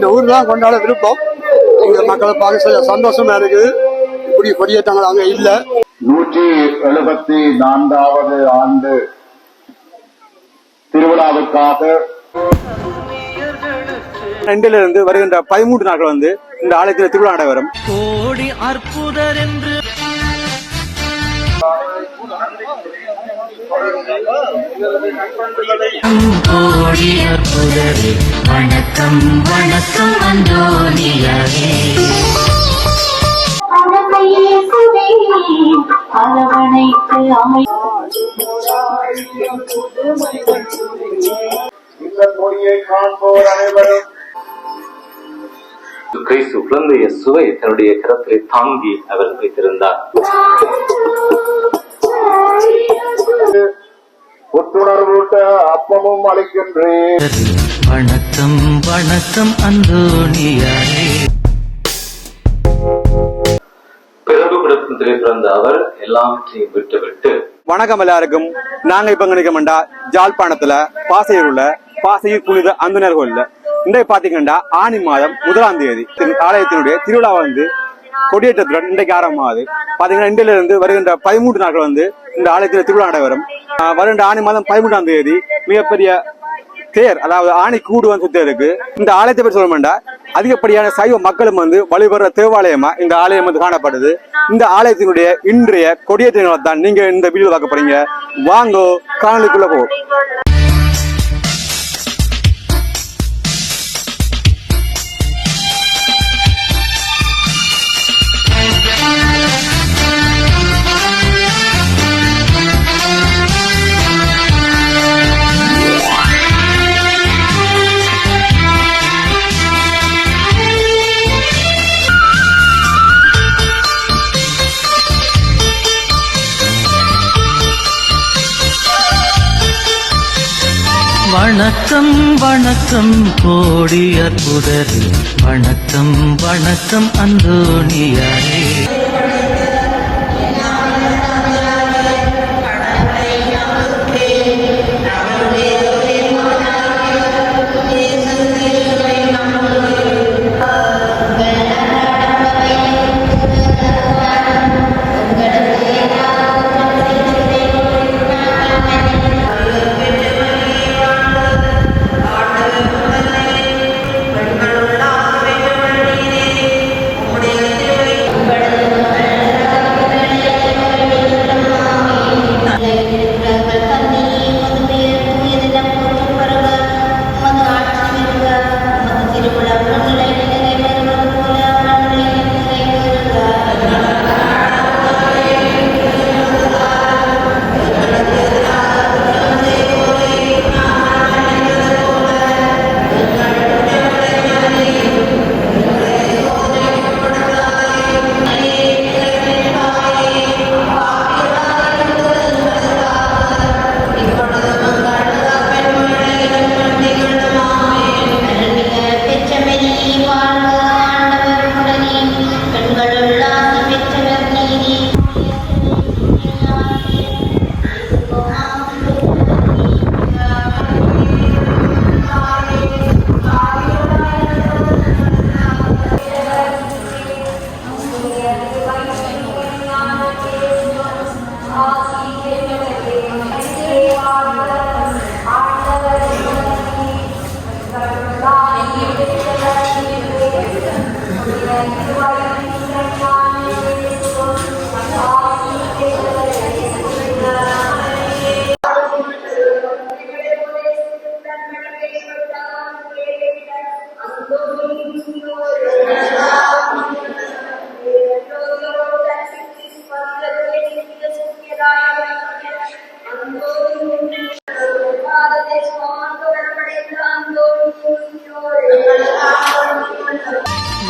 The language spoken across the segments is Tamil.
இந்த ஊர் தான் கொண்டாட விருப்பம். இங்க மக்களை பார்க்க சொல்ல சந்தோஷமா இருக்குது. இப்படி கொடியேற்றங்கள் அங்க இல்ல. நூற்றி எழுபத்தி நான்காவது ஆண்டு திருவிழாவுக்காக ரெண்டுல இருந்து வருகின்ற பதிமூன்று நாட்கள் வந்து இந்த ஆலயத்தில் திருவிழா நடைபெறும். கோடி அற்புதர் என்று கோடி அற்புதரே வணக்கம் வணக்கம் அரவணைத்து அரவணைத்து அமை இந்த கொடியை காண்போர் அனைவரும் கிறிஸ்து குழந்தைய சுவை தன்னுடைய கரத்திலே தாங்கி அவர் வைத்திருந்தார் புத்துணர்வூட்ட அப்பமும் அளிக்கின்றேன். வணக்கம் வணக்கம் அந்தோனியரே பிறகு பிறந்த அவர் எல்லாவற்றையும் விட்டுவிட்டு வணக்கம் எல்லாருக்கும். நாங்க இப்ப நினைக்கமெண்டா ஜாழ்ப்பாணத்துல பாசையூர்ல பாசையூர் புனித அந்தனர் கோயில்ல. இன்றைக்கு பாத்தீங்கன்னா ஆனி மாதம் முதலாம் தேதி. ஆலயத்தினுடைய திருவிழா வந்து கொடியேற்றத்துடன் இன்றைக்கு ஆரம்பமாகுது. பாத்தீங்கன்னா இன்றையில இருந்து வருகின்ற பதிமூன்று நாட்கள் வந்து இந்த ஆலயத்தில் திருவிழா நடைபெறும். வருகின்ற ஆனி மாதம் பதிமூன்றாம் தேதி மிகப்பெரிய தேர் அதாவது ஆணி கூடு வந்து சுத்த இருக்கு இந்த ஆலயத்தை பற்றி சொல்லணும்டா அதிகப்படியான சைவ மக்களும் வந்து வழிபடுற தேவாலயமா இந்த ஆலயம் வந்து காணப்படுது. இந்த ஆலயத்தினுடைய இன்றைய கொடியேற்றங்களை தான் நீங்க இந்த வீடியோ பார்க்க போறீங்க. வாங்கோ காணொலிக்குள்ள போ. வணக்கம் வணக்கம் கோடி அற்புதரே. வணக்கம் வணக்கம் அந்தோனியரே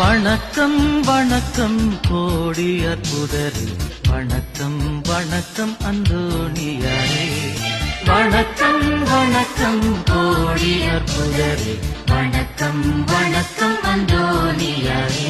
வணக்கம் வணக்கம் கோடி அற்புதரே வணக்கம் வணக்கம் அந்தோணியாரே. வணக்கம் வணக்கம் கோடி அற்புதரே வணக்கம் வணக்கம் அந்தோணியாரே.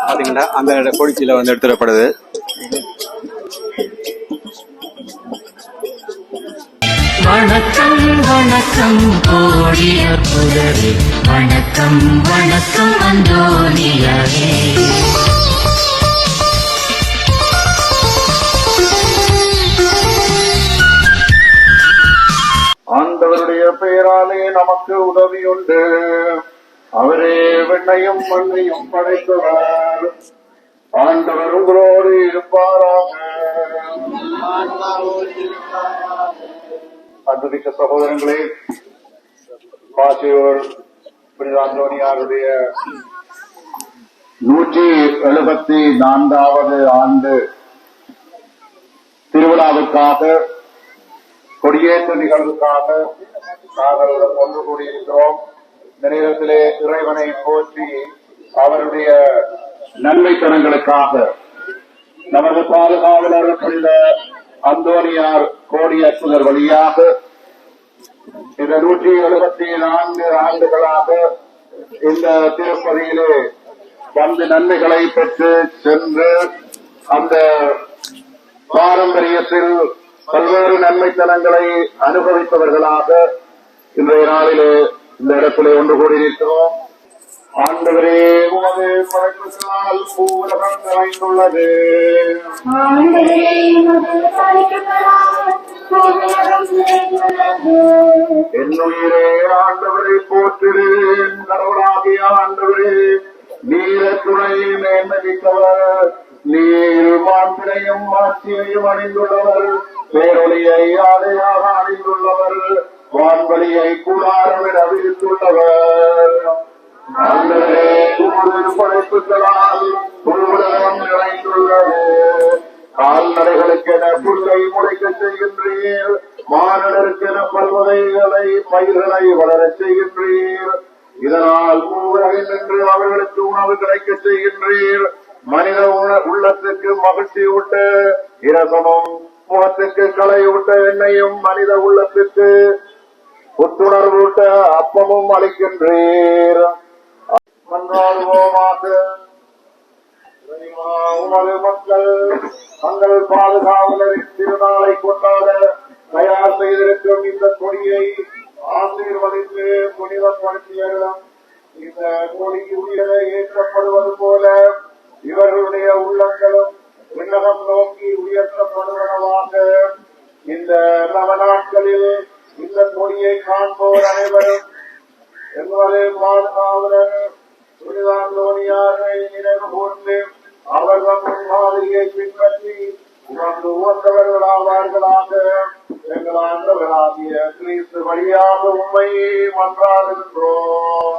பாத்தீங்கன்னா அந்த கொடிச்சியில வந்து எடுத்துடப்படுது. வணக்கம் வணக்கம் கோடி அற்புதரே வணக்கம் வணக்கம் அந்தோனியரே பெயராலே நமக்கு உதவியுண்டு. அவரே வெண்ணையும் மண்ணையும் படைத்தவர். ஆண்டவர் உங்களோடு இருப்பாராக. அன்புமிக்க சகோதரங்களே பாசியோர் புனித அந்தோனியாருடைய நூற்றி எழுபத்தி நான்காவது ஆண்டு திருவிழாவுக்காக கொடியேற்ற நிகழ்வுக்காக நாங்கள் ஒன்று கூடியிருக்கிறோம். இந்த நேரத்திலே இறைவனை போற்றி அவருடைய நன்மைத்தனங்களுக்காக நமது பாதுகாவலர் புனித அந்தோனியார் கோடியேற்றுதல் வழியாக இந்த நூற்றி எழுபத்தி நான்கு ஆண்டுகளாக இந்த திருப்பதியிலே வந்து நன்மைகளை பெற்று சென்று அந்த பாரம்பரியத்தில் பல்வேறு நன்மைத்தனங்களை அனுபவித்தவர்களாக இன்றைய நாளிலே இந்த இடத்திலே ஒன்று கூடியிருக்கிறோம் ஆண்டவரே உமது படைப்புகளால் பூலகம் நிறைந்துள்ளது என்னுயிரே ஆண்டவரை கடவுளாகிய ஆண்டவரே நீர துணை மேன்மதித்தவர் நீர் மாண்பினையும் ஆட்சியையும் அணிந்துள்ளவர். பேரொழியை ஆடையாக அணிந்துள்ளவர். வான்வழியை கூடாரமிட விரித்துள்ளவர். படைப்புகளால் உலகம் நிறைந்துள்ளது. கால்நடைகளுக்கென புல்லை முளைக்க செய்கின்றீர். மாநிலருக்கென பல்வகைகளை பயிர்களை வளர செய்கின்றீர். இதனால் மூவரகம் என்று அவர்களுக்கு உணவு கிடைக்க செய்கின்றீர். மனித உள்ளத்திற்கு புத்துணர்வூட்ட அப்பமும் அளிக்கின்றீர். உமது மக்கள் தங்கள் பாதுகாவலரின் திருநாளை கொண்டாட தயார் செய்திருக்கும் இந்த கொடியை ஆசீர்வதித்து புனிதப்படுத்தியர்களும் இந்த கொடி உயிரை ஏற்றப்படுவது போல இவர்களுடைய உள்ளங்களும் விண்ணகம் நோக்கி உயர்த்தப்படுவனவாக இந்த நவநாட்களில் இந்த கொடியை காண்போர் அனைவரும். எங்களது பாதுகாவலர் புனிதாந்தோனியாரை நினைவு கூர்ந்து அவர்கள் முன்மாதிரியை பின்பற்றி உணர்ந்து உவந்தவர்களாவார்களாக. எங்கள் ஆண்டவர்களாகிய கிறிஸ்து வழியாக உண்மை மன்றாடுகின்றோம்.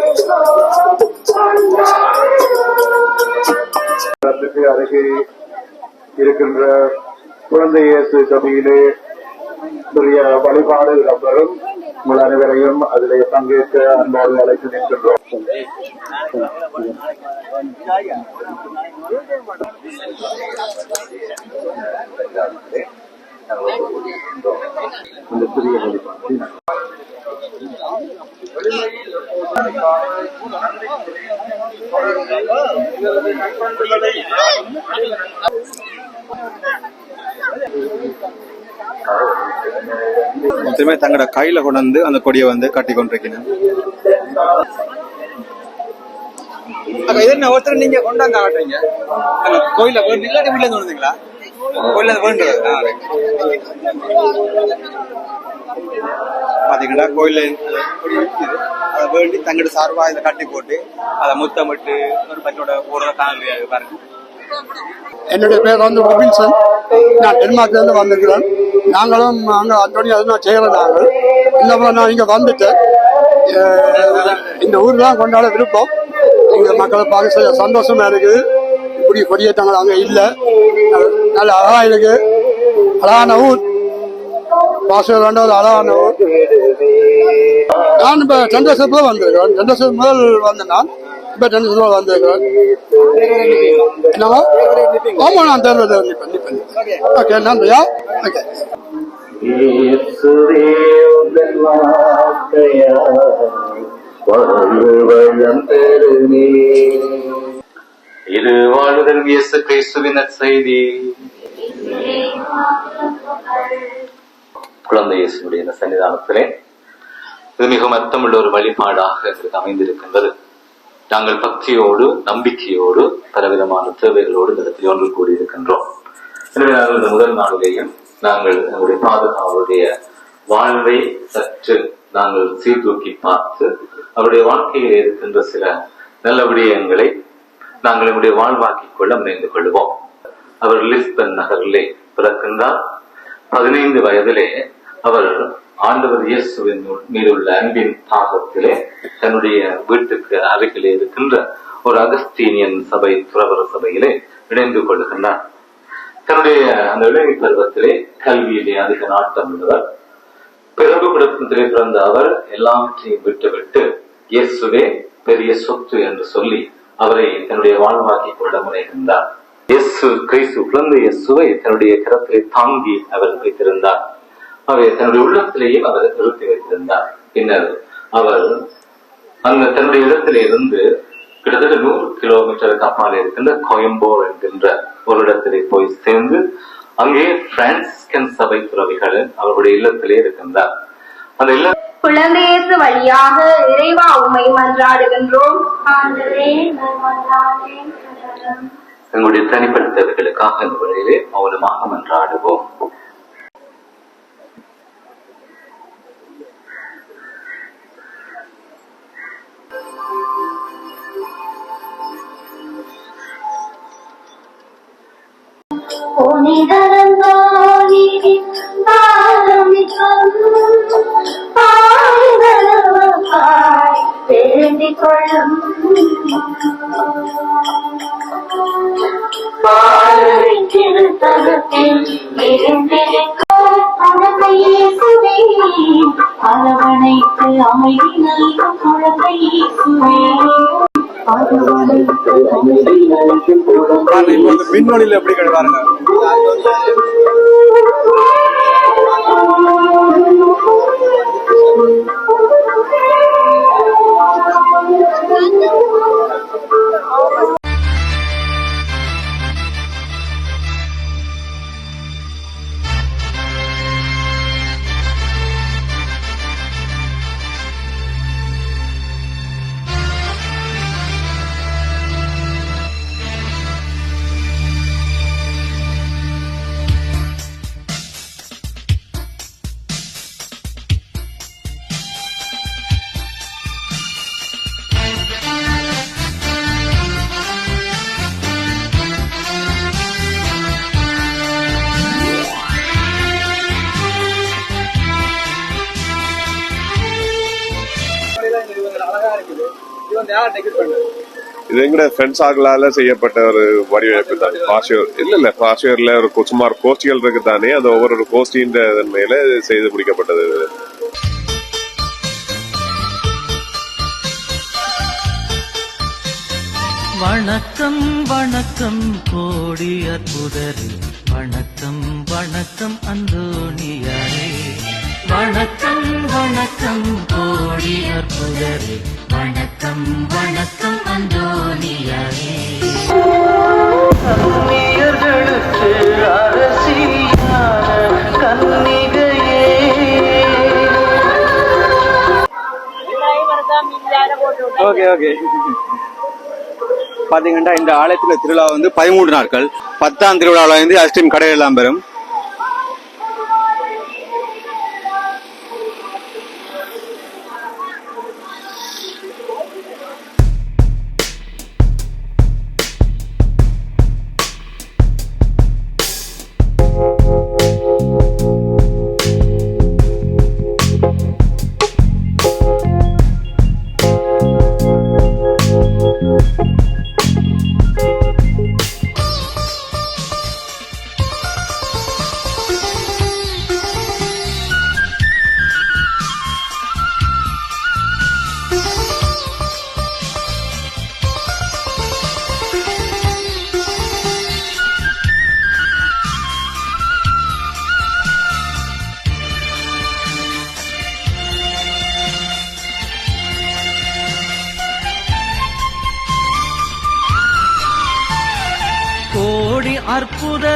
இருக்கின்ற குழந்தை இயேசு சபையிலே பெரிய வழிபாடு இடம்பெறும் உங்கள் அனைவரையும் அதிலே பங்கேற்க அன்போடு அழைத்து நிற்கின்றோம். இந்த சிறிய வழிபாட்டை திரும்ப தங்களோட கையில கொண்டு வந்து அந்த கொடியை வந்து கட்டி கொண்டிருக்கணும் இது என்ன ஒருத்தர் நீங்க கொண்டாந்து ஆட்டுறீங்க? அந்த கோயில வேண்டு இல்லாட்டி வீட்டுல இருந்து வந்தீங்களா கோயில வேண்டு பாத்தீங்கன்னா கோயில அதை வேண்டி தங்கட சார்பா இதை கட்டி போட்டு அதை முத்தமிட்டு ஒரு பச்சோட போறத காண முடியாது பாருங்க. என்னுடைய பேர் வந்து ரொபின்சன் நான் டென்மார்க்ல இருந்து வந்திருக்கிறேன். நாங்களும் அங்க அந்தோனி அதுதான் செய்யறோம் நாங்கள். இன்னமும் நான் இங்க வந்துட்டேன். அஹ் இந்த ஊர் தான் கொண்டாட விருப்பம். இங்க மக்களை பார்க்க செய்ய சந்தோஷமா இருக்குது. இப்படி கொடியேற்றங்கள் அங்க இல்ல. நல்ல- நல்ல அழகா இருக்கு. அழகான ஊர். பாசம் வேண்டாவது அழகான ஊர். நான் இப்ப சந்திரசேபுல வந்திருக்கிறேன். சந்திரசேபு முதல் வந்தேன் நான். இப்ப சந்திரசேபுல வந்திருக்கிறேன். என்னவா ஆமா நான் தேர்வு நிப்பேன் நிப்பேன். ஓகே நன்றியா? ஓகே இது வாழுதல் இயேசு கிறிஸ்துவின் செய்தி குழந்தை இயேசுடைய சன்னிதானத்திலே இது மிகவும் அர்த்தமுள்ள ஒரு வழிபாடாக எங்களுக்கு அமைந்திருக்கின்றது. நாங்கள் பக்தியோடு நம்பிக்கையோடு பலவிதமான தேவைகளோடு இந்த இடத்தில் ஒன்று கூறியிருக்கின்றோம் எனவே நாங்கள் இந்த முதல் நாளிலேயும் நாங்கள் எங்களுடைய பாதுகாவலுடைய வாழ்வை சற்று நாங்கள் சீர்தூக்கி பார்த்து அவருடைய வாழ்க்கையில் இருக்கின்ற சில நல்ல விடயங்களை நாங்கள் நம்முடைய வாழ்வாக்கிக் கொள்ள முனைந்து கொள்வோம். அவர் லிஸ்பன் நகரிலே பிறக்கின்றார். பதினைந்து வயதிலே அவர் ஆண்டவர் இயேசுவின் மீதுள்ள அன்பின் தாகத்திலே தன்னுடைய வீட்டுக்கு அருகிலே இருக்கின்ற ஒரு அகஸ்தீனியன் சபை துறவர சபையிலே இணைந்து கொள்கின்றார். தன்னுடைய அந்த இளமை பருவத்திலே கல்வியிலே அதிக நாட்டம் உள்ளவர். பிறகு குடும்பத்திலே பிறந்த அவர் எல்லாவற்றையும் விட்டுவிட்டு இயேசுவே பெரிய சொத்து என்று சொல்லி அவரை தன்னுடைய வாழ்வாக்கிக் கொள்ள முனைகின்றார் இயேசு கிறிஸ்து குழந்தை இயேசுவை தன்னுடைய கரத்திலே தாங்கி அவர் வைத்திருந்தார். அவை தன்னுடைய உள்ளத்திலேயும் அவர் நிறுத்தி வைத்திருந்தார். பின்னர் அவர் அந்த தன்னுடைய இடத்திலே இருந்து கிட்டத்தட்ட நூறு கிலோமீட்டருக்கு அப்பால் இருக்கின்ற கோயம்போர் என்கின்ற ஒரு இடத்திலே போய் சேர்ந்து அங்கே பிரான்சிஸ்கன் சபை துறவிகள் அவர்களுடைய இல்லத்திலே இருக்கின்றார். அந்த இல்ல குழந்தையேசு வழியாக இறைவா உம்மை மன்றாடுகின்றோம். எங்களுடைய தனிப்பட்ட தேவைகளுக்காக இந்த வழியிலே மௌனமாக மன்றாடுவோம். புனிதரந்தோனி பாரமிக்கும் பாடுதலவக்காய் வேண்டிக் கொள்ளும் பாடுகின்றத்தில் இருந்திருக்கும் குழந்தையேசுவே அரவணைத்து அமைதி நல்கும் குழந்தையேசுவே இப்போ வந்து மின்னொலியில எப்படி கிடையாது இது எங்கட ஃப்ரெண்ட்ஸாகலால செய்யப்பட்ட ஒரு வடிவமைப்பு தான். பாஷியூர் இல்ல இல்ல பாஷியூர்ல ஒரு சுமார் கோஷ்டிகள் இருக்கு தானே அது ஒவ்வொரு கோஷ்டியின் மேல செய்து பிடிக்கப்பட்டது வணக்கம் வணக்கம் கோடி அற்புதரே. வணக்கம் வணக்கம் அந்தோனியாரே வணக்கம் வணக்கம் கோடி அற்புதரே வணக்கம் வணக்கம் அந்தோணியாரே. கன்னியர்களுக்கு அரசியான கன்னிகையே. Okay okay. பாத்தீங்கன்னா இந்த ஆலயத்துல திருவிழா வந்து பதிமூன்று நாட்கள். பத்தாம் திருவிழாவில் வந்து ஐஸ்கிரீம் கடை எல்லாம் பெறும்.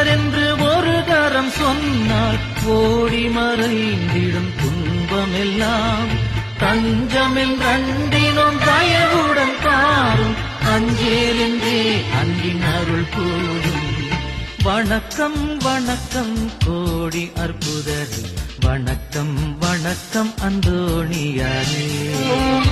அற்புதர் என்று ஒரு கரம் சொன்னால் ஓடி மறைந்திடும் துன்பமெல்லாம். தஞ்சமென்றண்டினோம் தயவுடன் தாரும் அஞ்சேலென்றே அன்பின் அருள் கூடும் வணக்கம் வணக்கம் கோடி அற்புதர். வணக்கம் வணக்கம் அந்தோணியாரே.